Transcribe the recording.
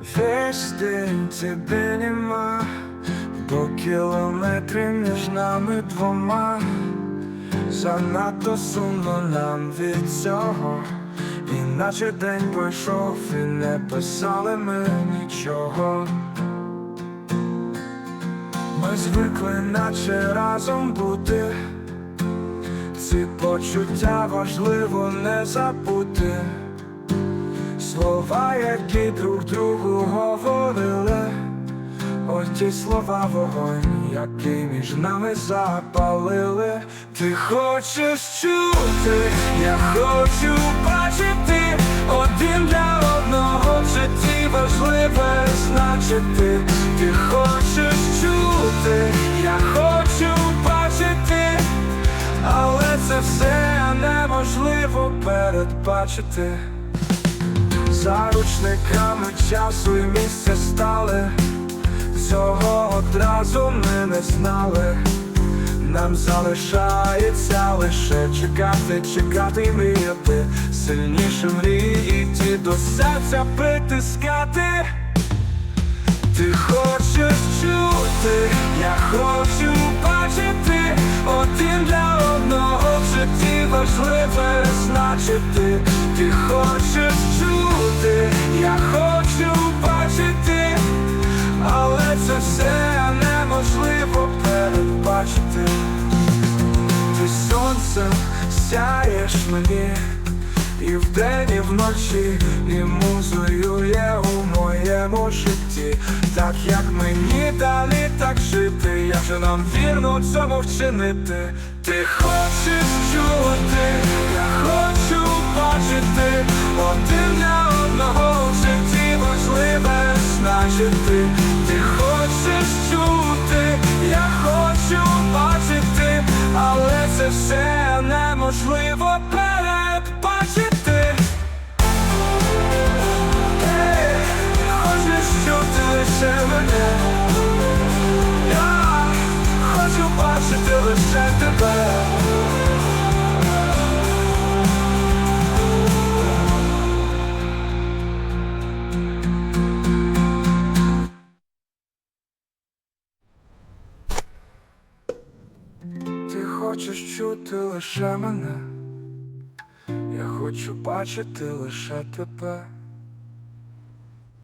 Весь день тебе нема, бо кілометри між нами двома. Занадто сумно нам від цього, іначе день пройшов і не писали ми нічого. Ми звикли, наче разом бути. Ці почуття важливо не забути. Слова, які друг другу говорили, ось ті слова вогонь, який між нами запалили. Ти хочеш чути, я хочу бачити один для одного в житті важливе значити. Ти хочеш чути, я хочу бачити, але це все неможливо передбачити. Заручниками часу і місця стали, цього одразу ми не знали. Нам залишається лише чекати, чекати і мріяти, сильніше мрії йти до серця притискати. Ти хочеш чути, я хочу бачити один для одного в житті важливе значити. Ти хочеш чути, сонцем сяєш мені і вдень, і вночі, і музою є у моєму житті, так як мені далі так жити, як же нам вірно цьому вчинити. Ти хочеш чути, я хочу бачити, один для одного в житті важливе значити. Неможливо передбачити. Ей, Хочеш чути лише мене, хочеш чути лише мене, я хочу бачити лише тебе.